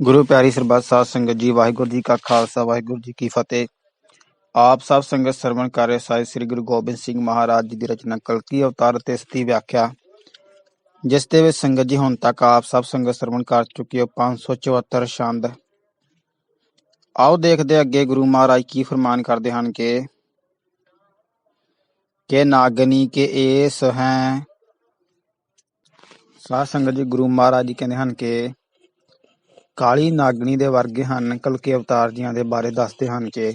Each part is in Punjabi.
ਗੁਰੂ ਪਿਆਰੀ ਸਰਬੱਤ ਸਾਧ ਸੰਗਤ ਜੀ ਵਾਹਿਗੁਰੂ ਜੀ ਕਾ ਖਾਲਸਾ ਵਾਹਿਗੁਰੂ ਜੀ ਕੀ ਫਤਿਹ ਆਪ ਸਭ ਸੰਗਤ ਸਰਵਣ ਕਰ ਰਹੇ ਸਾਹਿਬ ਸ੍ਰੀ ਗੁਰੂ ਗੋਬਿੰਦ ਸਿੰਘ ਮਹਾਰਾਜ ਜੀ ਦੀ ਰਚਨਾ ਕਲਕੀ ਅਵਤਾਰ ਤੇ ਇਸ ਦੀ ਵਿਆਖਿਆ ਜਿਸ ਦੇ ਵਿੱਚ ਸੰਗਤ ਜੀ ਹੁਣ ਤੱਕ ਆਪ ਸਭ ਸੰਗਤ ਸਰਵਣ ਕਰ ਚੁੱਕੇ ਹੋ 574 ਛੰਦ ਆਓ ਦੇਖਦੇ ਹਾਂ ਅੱਗੇ ਗੁਰੂ ਮਹਾਰਾਜ ਕੀ ਫਰਮਾਨ ਕਰਦੇ ਹਨ ਕਿ ਕਿ ਨਾਗਨੀ ਕੇ ਏਸ ਹੈ ਸਾਧ ਸੰਗਤ ਜੀ ਗੁਰੂ ਮਹਾਰਾਜ ਜੀ ਕਹਿੰਦੇ ਹਨ ਕਿ ਕਾਲੀ ਨਾਗਣੀ ਦੇ ਵਰਗੇ ਹਨ, ਕਲਕੀ ਅਵਤਾਰ ਜੀਆਂ ਦੇ ਬਾਰੇ ਦੱਸਦੇ ਹਨ ਕਿ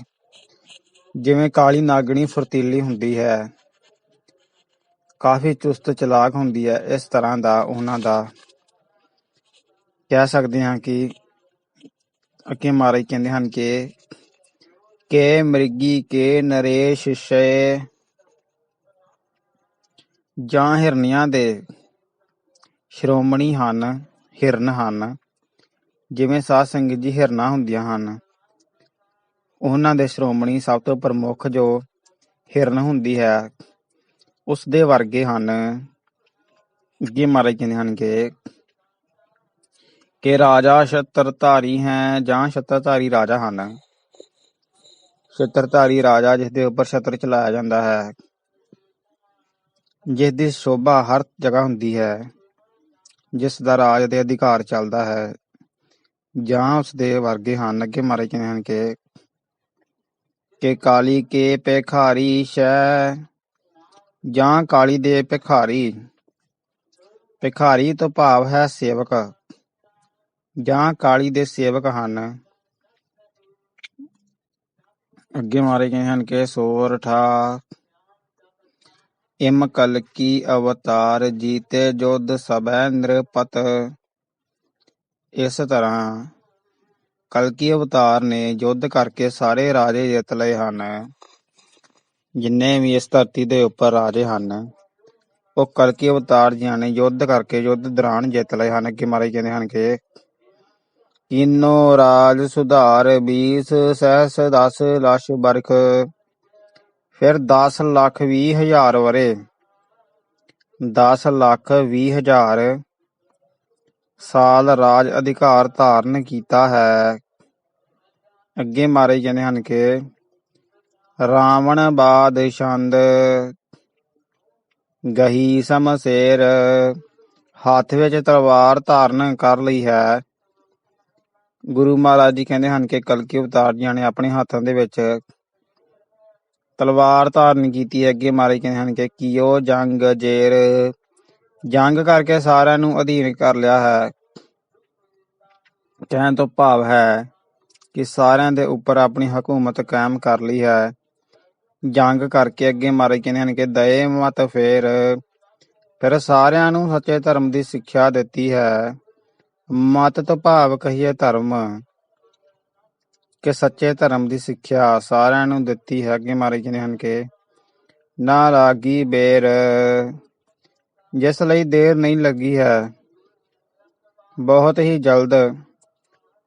ਜਿਵੇਂ ਕਾਲੀ ਨਾਗਣੀ ਫੁਰਤੀਲੀ ਹੁੰਦੀ ਹੈ, ਕਾਫੀ ਚੁਸਤ ਚਲਾਕ ਹੁੰਦੀ ਹੈ, ਇਸ ਤਰ੍ਹਾਂ ਦਾ ਉਹਨਾਂ ਦਾ ਕਹਿ ਸਕਦੇ ਹਾਂ ਕਿ ਅੱਗੇ ਮਾਰੇ ਕਹਿੰਦੇ ਹਨ ਕਿ ਕੇ ਮ੍ਰਿਗੀ, ਕੇ ਨਰੇਸ਼ ਸ਼ੈ ਜਾਂ ਹਿਰਨੀਆਂ ਦੇ ਸ਼੍ਰੋਮਣੀ ਹਨ, ਹਿਰਨ ਹਨ। ਜਿਵੇਂ ਸਾਧ ਸੰਗਤ ਜੀ ਹਿਰਨਾ ਹੁੰਦੀਆਂ ਹਨ, ਉਹਨਾਂ ਦੇ ਸ਼੍ਰੋਮਣੀ ਸਭ ਤੋਂ ਪ੍ਰਮੁੱਖ ਜੋ ਹਿਰਨ ਹੁੰਦੀ ਹੈ ਉਸ ਦੇ ਵਰਗੇ ਹਨ। ਅੱਗੇ ਮਹਾਰਾਜ ਕਹਿੰਦੇ ਹਨ ਕਿ ਕਿ ਰਾਜਾ ਛਤਰਧਾਰੀ ਹੈ ਜਾਂ ਛਤਰਧਾਰੀ ਰਾਜਾ ਹਨ। ਛਤਰਧਾਰੀ ਰਾਜਾ ਜਿਸ ਦੇ ਉੱਪਰ ਛਤਰ ਚਲਾਇਆ ਜਾਂਦਾ ਹੈ ਜਿਸ ਦੀ ਸ਼ੋਭਾ ਹਰ ਜਗ੍ਹਾ ਹੁੰਦੀ ਹੈ ਜਿਸ ਦਾ ਰਾਜ ਦੇ ਅਧਿਕਾਰ ਚੱਲਦਾ ਹੈ। ਜਾਂ ਉਸ ਦੇ ਵਰਗੇ ਹਨ। ਅੱਗੇ ਮਾਰੇ ਕਹਿੰਦੇ ਹਨ ਕਿ ਕਿ ਕਾਲੀ ਕੇ ਭਿਖਾਰੀ ਸ਼ੈ, ਜਾਂ ਕਾਲੀ ਦੇ ਭਿਖਾਰੀ। ਭਿਖਾਰੀ ਤੋਂ ਭਾਵ ਹੈ ਸੇਵਕ, ਜਾਂ ਕਾਲੀ ਦੇ ਸੇਵਕ ਹਨ। ਅੱਗੇ ਮਾਰੇ ਗਏ ਹਨ ਕਿ ਸੋਰਠਾ ਇਮ ਕਲਕੀ ਅਵਤਾਰ ਜੀਤੇ ਜੁਦ ਸਬੈ ਨ੍ਰਿਪਤ। ਇਸ ਤਰ੍ਹਾਂ ਕਲਕੀ ਅਵਤਾਰ ਨੇ ਯੁੱਧ ਕਰਕੇ ਸਾਰੇ ਰਾਜੇ ਜਿੱਤ ਲਏ ਹਨ, ਜਿੰਨੇ ਵੀ ਇਸ ਧਰਤੀ ਦੇ ਉੱਪਰ ਰਾਜੇ ਹਨ, ਉਹ ਕਲਕੀ ਅਵਤਾਰ ਜੀਆਂ ਨੇ ਯੁੱਧ ਕਰਕੇ ਯੁੱਧ ਦੌਰਾਨ ਜਿੱਤ ਲਏ ਹਨ ਕਿ ਮਾਰੇ ਕਹਿੰਦੇ ਹਨ ਕਿ ਕੀਨੋ ਰਾਜ ਸੁਧਾਰ 20 ਸਹਿਸ 10 ਲਛ ਬਰਖ, ਫਿਰ 10 ਲੱਖ 20 ਹਜ਼ਾਰ ਵਰੇ 10 ਲੱਖ 20 ਹਜ਼ਾਰ ਸਾਲ ਰਾਜ ਅਧਿਕਾਰ ਧਾਰਨ ਕੀਤਾ ਹੈ। ਅੱਗੇ ਮਾਰੇ ਕਹਿੰਦੇ ਹਨ ਕਿ ਰਾਵਣ ਬਾਦ ਛੰਦ ਗਹੀ ਸਮਸੇਰ ਹੱਥ ਵਿੱਚ ਤਲਵਾਰ ਧਾਰਨ ਕਰ ਲਈ ਹੈ। ਗੁਰੂ ਮਹਾਰਾਜ ਜੀ ਕਹਿੰਦੇ ਹਨ ਕਿ ਕਲਕੀ ਅਵਤਾਰ ਜੀਆਂ ਨੇ ਆਪਣੇ ਹੱਥਾਂ ਦੇ ਵਿੱਚ ਤਲਵਾਰ ਧਾਰਨ ਕੀਤੀ ਹੈ। ਅੱਗੇ ਮਾਰੇ ਕਹਿੰਦੇ ਹਨ ਕਿ ਕੀਓ ਜੰਗ ਜੇਰ ਜੰਗ ਕਰਕੇ ਸਾਰਿਆਂ ਨੂੰ ਅਧੀਨ ਕਰ ਲਿਆ ਹੈ। ਕਹਿਣ ਤੋਂ ਭਾਵ ਹੈ ਕਿ ਸਾਰਿਆਂ ਦੇ ਉੱਪਰ ਆਪਣੀ ਹਕੂਮਤ ਕਾਇਮ ਕਰ ਲਈ ਹੈ। ਜੰਗ ਕਰਕੇ ਅੱਗੇ ਮਹਾਰਾਜ ਕਹਿੰਦੇ ਹਨ ਕਿ ਦਏ ਮਤ ਫੇਰ। ਫਿਰ ਸਾਰਿਆਂ ਨੂੰ ਸੱਚੇ ਧਰਮ ਦੀ ਸਿੱਖਿਆ ਦਿੱਤੀ ਹੈ। ਮਤ ਤੋਂ ਭਾਵ ਕਹੀਏ ਧਰਮ ਕਿ ਸੱਚੇ ਧਰਮ ਦੀ ਸਿੱਖਿਆ ਸਾਰਿਆਂ ਨੂੰ ਦਿੱਤੀ ਹੈ। ਅੱਗੇ ਮਹਾਰਾਜ ਕਹਿੰਦੇ ਹਨ ਕਿ ਨਾ ਲਾਗੀ ਬੇਰ। ਜਿਸ ਲਈ ਦੇਰ ਨਹੀਂ ਲੱਗੀ ਹੈ। ਬਹੁਤ ਹੀ ਜਲਦ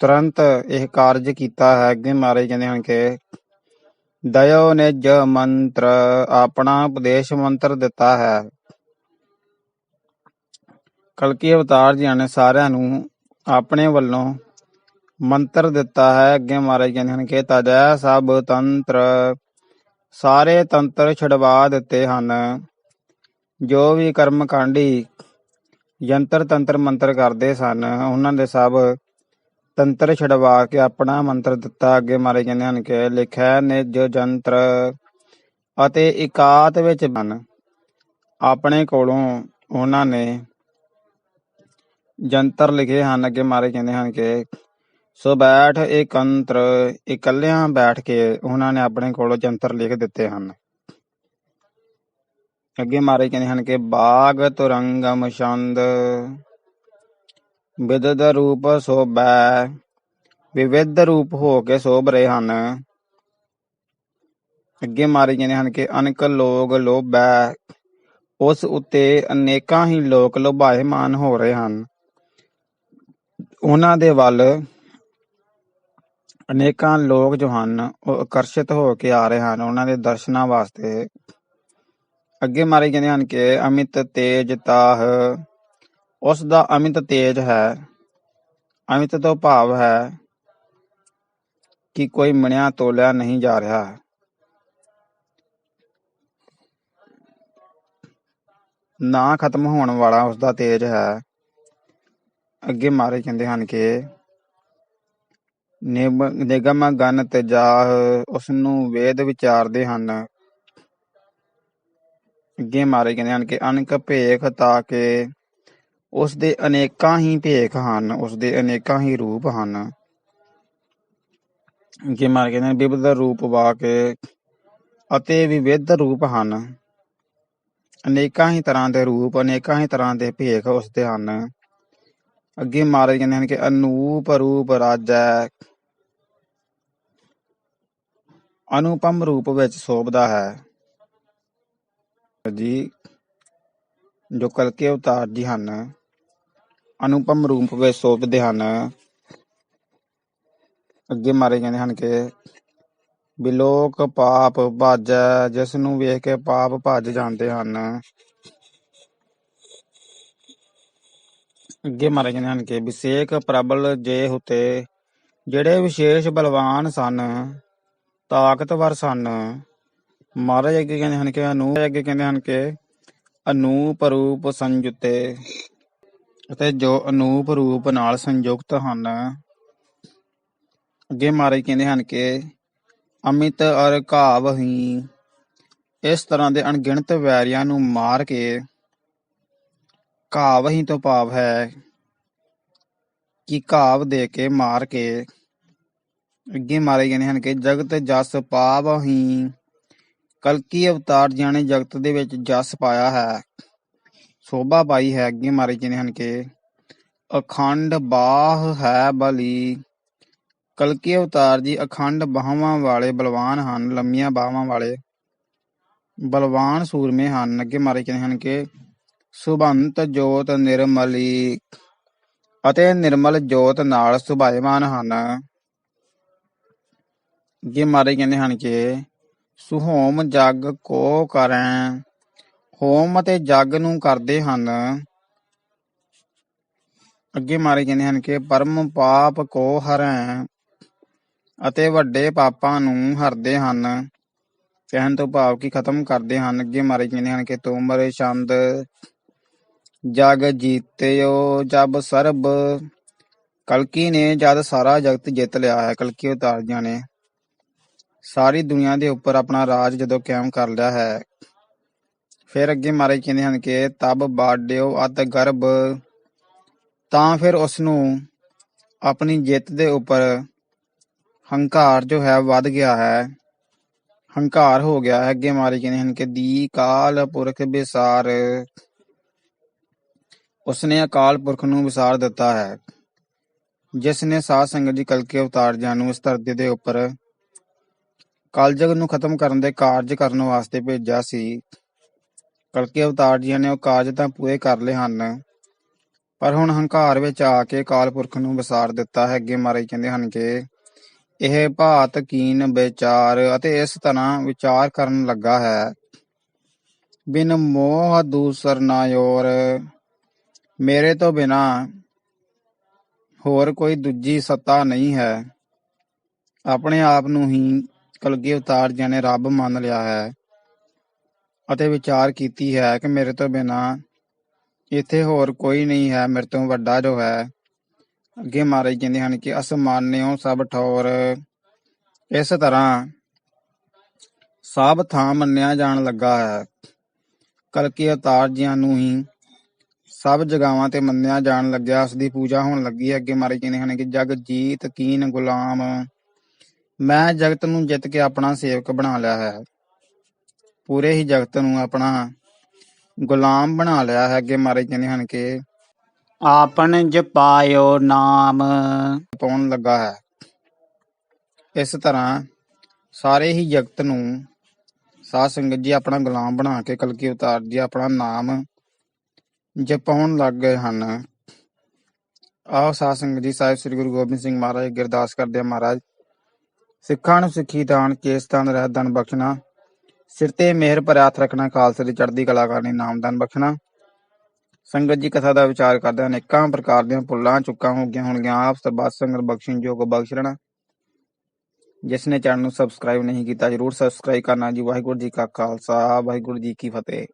ਤੁਰੰਤ ਇਹ ਕਾਰਜ ਕੀਤਾ ਹੈ। ਅੱਗੇ ਮਾਰੇ ਜਾਂਦੇ ਹਨ ਕਿ ਦਇਓ ਨਿਜ ਮੰਤਰ, ਆਪਣਾ ਉਪਦੇਸ਼ ਮੰਤਰ ਦਿੱਤਾ ਹੈ। ਕਲਕੀ ਅਵਤਾਰ ਜੀ ਨੇ ਸਾਰਿਆਂ ਨੂੰ ਆਪਣੇ ਵੱਲੋਂ ਮੰਤਰ ਦਿੱਤਾ ਹੈ। ਅੱਗੇ ਮਹਾਰਾਜ ਕਹਿੰਦੇ ਹਨ ਕਿ ਤਜੈ ਸਭ ਤੰਤਰ, ਸਾਰੇ ਤੰਤਰ ਛਡਵਾ ਦਿੱਤੇ ਹਨ। ਜੋ ਵੀ ਕਰਮ ਕਾਂਡੀ ਯੰਤਰ ਤੰਤਰ ਮੰਤਰ ਕਰਦੇ ਸਨ, ਉਹਨਾਂ ਦੇ ਸਭ ਤੰਤਰ ਛਡਵਾ ਕੇ ਆਪਣਾ ਮੰਤਰ ਦਿੱਤਾ। ਅੱਗੇ ਮਾਰੇ ਕਹਿੰਦੇ ਹਨ ਕਿ ਲਿਖਿਆ ਨੇ ਜੋ ਜੰਤਰ ਅਤੇ ਇਕਾਤ ਵਿੱਚ ਬਨ। ਆਪਣੇ ਕੋਲੋਂ ਉਹਨਾਂ ਨੇ ਜੰਤਰ ਲਿਖੇ ਹਨ। ਅੱਗੇ ਮਾਰੇ ਕਹਿੰਦੇ ਹਨ ਕਿ ਸੋ ਬੈਠ ਇਕੰਤਰ ਇਕੱਲਿਆਂ ਬੈਠ ਕੇ ਉਹਨਾਂ ਨੇ ਆਪਣੇ ਕੋਲੋਂ ਜੰਤਰ ਲਿਖ ਦਿੱਤੇ ਹਨ। ਅੱਗੇ ਮਾਰੇ ਕਹਿੰਦੇ ਹਨ ਕਿ ਬਾਗ ਤੁਰੰਗਮ ਛੰਦ ਵਿਦਦ ਰੂਪ ਸੋਭੈ ਵਿਵਿਧ ਰੂਪ ਹੋ ਕੇ ਸੋਭ ਰਹੇ ਹਨ। ਅੱਗੇ ਮਾਰੇ ਕਹਿੰਦੇ ਹਨ ਕਿ ਅਨਕ ਲੋਗ ਲੋਭੈ, ਉਸ ਉੱਤੇ ਅਨੇਕਾਂ ਹੀ ਲੋਕ ਲੋਭਾਇਮਾਨ ਹੋ ਰਹੇ ਹਨ। ਉਹਨਾਂ ਦੇ ਵੱਲ ਅਨੇਕਾਂ ਲੋਕ ਜੋ ਹਨ, ਉਹ ਆਕਰਸ਼ਿਤ ਹੋ ਕੇ ਆ ਰਹੇ ਹਨ। ਉਹਨਾਂ ਦੇ ਦਰਸ਼ਨਾਂ ਵਾਸਤੇ ਅੱਗੇ ਮਾਰੇ ਕਹਿੰਦੇ ਹਨ ਕਿ ਅਮਿਤ ਤੇਜ ਤਾਹ, ਉਸ ਦਾ ਅਮਿਤ ਤੇਜ ਹੈ। ਅਮਿਤ ਤੋਂ ਭਾਵ ਹੈ ਕਿ ਕੋਈ ਮਣਿਆ ਤੋਲਿਆ ਨਹੀਂ ਜਾ ਰਿਹਾ। ਨਾ ਖਤਮ ਹੋਣ ਵਾਲਾ ਉਸ ਦਾ ਤੇਜ ਹੈ। ਅੱਗੇ ਮਾਰੇ ਕਹਿੰਦੇ ਹਨ ਕਿ ਨਿਬ- ਨਿਗਮ ਗਨ ਤੇਜਾਹ ਉਸ ਨੂੰ ਵੇਦ ਵਿਚਾਰਦੇ ਹਨ। ਅੱਗੇ ਮਾਰੇ ਕਹਿੰਦੇ ਹਨ ਕਿ ਅਨਕ ਭੇਖ ਤਾਂ ਕਿ ਉਸ ਦੇ ਅਨੇਕਾਂ ਹੀ ਭੇਖ ਹਨ ਉਸ ਦੇ ਅਨੇਕਾਂ ਹੀ ਰੂਪ ਹਨ। ਅੱਗੇ ਮਾਰੇ ਕਹਿੰਦੇ ਹਨ ਵਿਵਿਧ ਰੂਪ ਵਾਕ ਅਤੇ ਵਿਵਿਧ ਰੂਪ ਹਨ। ਅਨੇਕਾਂ ਹੀ ਤਰ੍ਹਾਂ ਦੇ ਰੂਪ, ਅਨੇਕਾਂ ਹੀ ਤਰ੍ਹਾਂ ਦੇ ਭੇਖ ਉਸ ਦੇ ਹਨ। ਅੱਗੇ ਮਹਾਰਾਜ ਕਹਿੰਦੇ ਹਨ ਕਿ ਅਨੂਪ ਰੂਪ ਰਾਜੈ, ਅਨੁਪਮ ਰੂਪ ਵਿੱਚ ਸੋਭਦਾ ਹੈ। ਜੀ, ਜੋ ਕਲਕੇ ਅਵਤਾਰ ਜੀ ਹਨ, ਅਨੁਪਮ ਰੂਪ ਵਿੱਚ ਸੋਭਦੇ ਹਨ। ਅੱਗੇ ਮਾਰੇ ਕਹਿੰਦੇ ਹਨ ਕਿ ਬਿਲੋਕ ਪਾਪ ਭੱਜੈ ਜਿਸ ਨੂੰ ਵੇਖ ਕੇ ਪਾਪ ਭੱਜ ਜਾਂਦੇ ਹਨ। ਅੱਗੇ ਮਾਰੇ ਜਾਂਦੇ ਹਨ ਕਿ ਵਿਸ਼ੇਕ ਪ੍ਰਬਲ ਜੇ ਹੁਤੇ, ਜਿਹੜੇ ਵਿਸ਼ੇਸ਼ ਬਲਵਾਨ ਸਨ, ਤਾਕਤਵਰ ਸਨ। ਮਹਾਰਾਜ ਅੱਗੇ ਕਹਿੰਦੇ ਹਨ ਕਿ ਅਨੂਪ ਅੱਗੇ ਕਹਿੰਦੇ ਹਨ ਕਿ ਅਨੂਪ ਰੂਪ ਸੰਯੁਤੇ ਅਤੇ ਜੋ ਅਨੂਪ ਰੂਪ ਨਾਲ ਸੰਯੁਕਤ ਹਨ। ਅੱਗੇ ਮਹਾਰਾਜ ਕਹਿੰਦੇ ਹਨ ਕਿ ਅਮਿਤ ਅਰ ਘਾਵ ਹੀ ਇਸ ਤਰ੍ਹਾਂ ਦੇ ਅਣਗਿਣਤ ਵੈਰੀਆਂ ਨੂੰ ਮਾਰ ਕੇ ਘਾਵ ਹੀ ਤੋਂ ਭਾਵ ਹੈ ਕਿ ਘਾਵ ਦੇ ਕੇ ਮਾਰ ਕੇ। ਅੱਗੇ ਮਾਰੇ ਕਹਿੰਦੇ ਹਨ ਕਿ ਜਗਤ ਜਸ ਪਾਵ ਹੀ ਕਲਕੀ ਅਵਤਾਰ ਜਾਣੇ ਜਗਤ ਦੇ ਵਿੱਚ ਜਸ ਪਾਇਆ ਹੈ। ਸੋਭਾ ਪਾਈ ਹੈ ਅੱਗੇ ਮਾਰੇ ਕਹਿੰਦੇ ਹਨ ਕਿ। ਅਖੰਡ ਬਾਹ ਹੈ ਬਲੀ। ਕਲਕੀ ਅਵਤਾਰ ਜੀ ਅਖੰਡ ਬਾਹਾਂ ਵਾਲੇ ਬਲਵਾਨ ਹਨ, ਲੰਮੀਆਂ ਬਾਹਾਂ ਵਾਲੇ ਬਲਵਾਨ ਸੂਰਮੇ ਹਨ। ਅੱਗੇ ਮਾਰੇ ਕਹਿੰਦੇ ਹਨ ਕਿ, ਸੁਭੰਤ ਜੋਤ ਨਿਰਮਲੀ ਅਤੇ ਨਿਰਮਲ ਜੋਤ ਨਾਲ ਸੁਭਾਇਮਾਨ ਹਨ। ਅੱਗੇ ਮਾਰੇ ਕਹਿੰਦੇ ਹਨ ਕਿ ਸੁਹੋਮ ਜਗ ਕੋ ਕਰੈ, ਹੋਮ ਅਤੇ ਜਗ ਨੂੰ ਕਰਦੇ ਹਨ। ਅੱਗੇ ਮਾਰੇ ਕਹਿੰਦੇ ਹਨ ਕਿ ਪਰਮ ਪਾਪ ਕੋ ਹਰੈ ਅਤੇ ਵੱਡੇ ਪਾਪਾਂ ਨੂੰ ਹਰਦੇ ਹਨ। ਕਹਿਣ ਤੋਂ ਭਾਵ ਕਿ ਖਤਮ ਕਰਦੇ ਹਨ। ਅੱਗੇ ਮਾਰੇ ਕਹਿੰਦੇ ਹਨ ਕਿ ਤੁਮਰੇ ਛੰਦ, ਜਗ ਜੀਤਿਓ ਜਬ ਸਰਬ, ਕਲਕੀ ਨੇ ਜਦ ਸਾਰਾ ਜਗਤ ਜਿੱਤ ਲਿਆ ਹੈ। ਕਲਕੀ ਉਤਾਰ ਨੇ। ਸਾਰੀ ਦੁਨੀਆ ਦੇ ਉੱਪਰ ਆਪਣਾ ਰਾਜ ਜਦੋਂ ਕਾਇਮ ਕਰ ਲਿਆ ਹੈ, ਫਿਰ ਅੱਗੇ ਮਾਰੇ ਕਹਿੰਦੇ ਹਨ ਕਿ ਤਬ ਬਾਡਿਓ ਅਤ ਗਰਭ। ਤਾਂ ਫਿਰ ਉਸ ਨੂੰ ਆਪਣੀ ਜਿੱਤ ਦੇ ਉੱਪਰ ਹੰਕਾਰ ਜੋ ਹੈ ਵੱਧ ਗਿਆ ਹੈ। ਹੰਕਾਰ ਹੋ ਗਿਆ ਹੈ। ਅੱਗੇ ਮਾਰੇ ਕਹਿੰਦੇ ਹਨ ਕਿ ਦੀ ਕਾਲ ਪੁਰਖ ਵਿਸਾਰ। ਉਸਨੇ ਅਕਾਲ ਪੁਰਖ ਨੂੰ ਵਿਸਾਰ ਦਿੱਤਾ ਹੈ। ਜਿਸ ਨੇ ਸਾਧ ਸੰਗਤ ਦੀ ਕਲਕੀ ਅਵਤਾਰ ਜਾਨੂੰ ਇਸ ਧਰਤੀ ਦੇ ਉੱਪਰ ਕਲਯੁਗ ਨੂੰ ਖਤਮ ਕਰਨ ਦੇ ਕਾਰਜ ਕਰਨ ਵਾਸਤੇ ਭੇਜਿਆ ਸੀ। ਕਲਕੀ ਅਵਤਾਰ ਜੀ ਨੇ ਉਹ ਕਾਰਜ ਤਾਂ ਪੂਰੇ ਕਰ ਲਏ ਹਨ, ਪਰ ਹੁਣ ਹੰਕਾਰ ਵਿੱਚ ਆ ਕੇ ਅਕਾਲ ਪੁਰਖ ਨੂੰ ਵਿਸਾਰ ਦਿੱਤਾ ਹੈ। ਅੱਗੇ ਮਹਾਰਾਜ ਕਹਿੰਦੇ ਹਨ ਕਿ ਇਹ ਭਾਤ ਕੀਨ ਵਿਚਾਰ ਅਤੇ ਇਸ ਤਰ੍ਹਾਂ ਵਿਚਾਰ ਕਰਨ ਲੱਗਾ ਹੈ। ਬਿਨ ਮੋਹ ਦੂਸਰ ਨਾ ਔਰ ਮੇਰੇ ਤੋਂ ਬਿਨਾ ਹੋਰ ਕੋਈ ਦੂਜੀ ਸੱਤਾ ਨਹੀਂ ਹੈ। ਆਪਣੇ ਆਪ ਨੂੰ ਹੀ ਕਲਗੀ ਅਵਤਾਰ ਜੀ ਨੇ, ਰੱਬ ਮੰਨ ਲਿਆ ਹੈ। ਅਤੇ ਵਿਚਾਰ ਕੀਤੀ ਹੈ ਕਿ ਮੇਰੇ ਤੋਂ ਬਿਨਾ ਇੱਥੇ ਹੋਰ ਕੋਈ ਨਹੀਂ ਹੈ, ਮੇਰੇ ਤੋਂ ਵੱਡਾ ਜੋ ਹੈ। ਅੱਗੇ ਮਹਾਰਾਜ ਕਹਿੰਦੇ ਹਨ ਕਿ ਅਸਮਾਨਿਓ ਸਭ ਠੌਰ। ਇਸ ਤਰ੍ਹਾਂ ਸਭ ਥਾਂ ਮੰਨਿਆ ਜਾਣ ਲੱਗਾ ਹੈ। ਕਲਕੀ ਅਵਤਾਰ ਜੀਆਂ ਨੂੰ ਹੀ ਸਭ ਜਗਾਵਾਂ ਤੇ ਮੰਨਿਆ ਜਾਣ ਲੱਗਿਆ ਉਸ ਦੀ ਪੂਜਾ ਹੋਣ ਲੱਗੀ ਹੈ। ਅੱਗੇ ਮਹਾਰਾਜ ਕਹਿੰਦੇ ਹਨ ਕਿ ਜਗ ਜੀਤ ਕੀਨ ਗੁਲਾਮ। ਮੈਂ ਜਗਤ ਨੂੰ ਜਿੱਤ ਕੇ ਆਪਣਾ ਸੇਵਕ ਬਣਾ ਲਿਆ ਹੈ। ਪੂਰੇ ਹੀ ਜਗਤ ਨੂੰ ਆਪਣਾ ਗੁਲਾਮ ਬਣਾ ਲਿਆ ਹੈ ਅੱਗੇ ਮਹਾਰਾਜ ਕਹਿੰਦੇ ਹਨ ਕਿ ਆਪਨ ਜਪਾਇਓ ਨਾਮ। ਪਾਉਣ ਲੱਗਾ ਹੈ। ਇਸ ਤਰ੍ਹਾਂ ਸਾਰੇ ਹੀ ਜਗਤ ਨੂੰ ਸਾਧ ਸੰਗਤ ਜੀ ਆਪਣਾ ਗੁਲਾਮ ਬਣਾ ਕੇ ਕਲਕੀ ਉਤਾਰ ਜੀ ਆਪਣਾ ਨਾਮ ਜਪਾਉਣ ਲੱਗ ਗਏ ਹਨ। ਆਓ ਸਾਧ ਸੰਗਤ ਜੀ, ਸਾਹਿਬ ਸ੍ਰੀ ਗੁਰੂ ਗੋਬਿੰਦ ਸਿੰਘ ਮਹਾਰਾਜ, ਅੱਗੇ ਕਰਦੇ ਮਹਾਰਾਜ। ਸਿੱਖਾਂ ਨੂੰ ਸਿੱਖੀ ਦਾਨ ਕੇਸ ਦਾਨ ਰਹਿਤ ਦਾਨ ਬਖਸ਼ਣਾ। ਸਿਰ ਤੇ ਮਿਹਰ ਪਰ ਹੱਥ ਰੱਖਣਾ, ਖਾਲਸੇ ਦੀ ਚੜ੍ਹਦੀ ਕਲਾ ਕਰਨੀ ਨਾਮਦਾਨ ਬਖਸ਼ਣਾ। ਸੰਗਤ ਜੀ ਕਥਾ ਦਾ ਵਿਚਾਰ ਕਰਦੇ ਅਨੇਕਾਂ ਪ੍ਰਕਾਰ ਦੀਆਂ ਭੁੱਲਾਂ, ਚੁੱਕਾਂ ਹੋ ਗਈਆਂ ਹੋਣਗੀਆਂ, ਆਪ ਸਰਬੱਤ ਸੰਗਤ ਬਖਸ਼ਣ ਜੋਗ ਬਖਸ਼ ਲੈਣਾ। ਜਿਸ ਨੇ ਚੈਨਲ ਨੂੰ ਸਬਸਕ੍ਰਾਈਬ ਨਹੀਂ ਕੀਤਾ, ਜਰੂਰ ਸਬਸਕ੍ਰਾਈਬ ਕਰਨਾ ਜੀ। ਵਾਹਿਗੁਰੂ ਜੀ ਕਾ ਖਾਲਸਾ, ਵਾਹਿਗੁਰੂ ਜੀ ਕੀ ਫਤਿਹ।